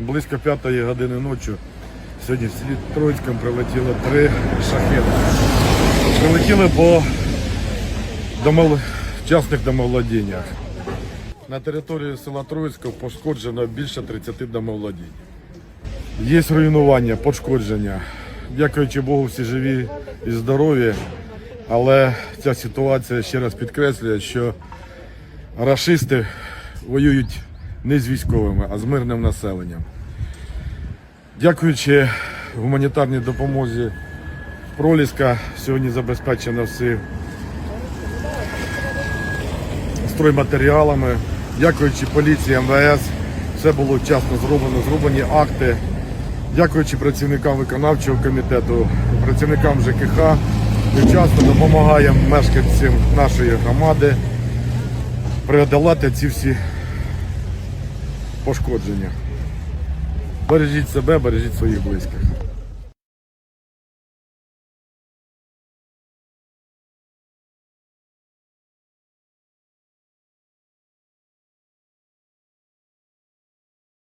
Близько п'ятої години ночі сьогодні в селі Троїцькому прилетіло три шахеди. Прилетіли по домов... частних домовладіннях. На території села Троїцького пошкоджено більше 30 домовладінь. Є руйнування, пошкодження. Дякуючи Богу, всі живі і здорові. Але ця ситуація ще раз підкреслює, що рашисти воюють не з військовими, а з мирним населенням. Дякуючи гуманітарній допомозі Проліска, сьогодні забезпечено всі стройматеріалами. Дякуючи поліції МВС, все було вчасно зроблено, зроблені акти. Дякуючи працівникам виконавчого комітету, працівникам ЖКХ, вчасно допомагаємо мешканцям нашої громади преодолати ці всі пошкодження. Бережіть себе, бережіть своїх близьких.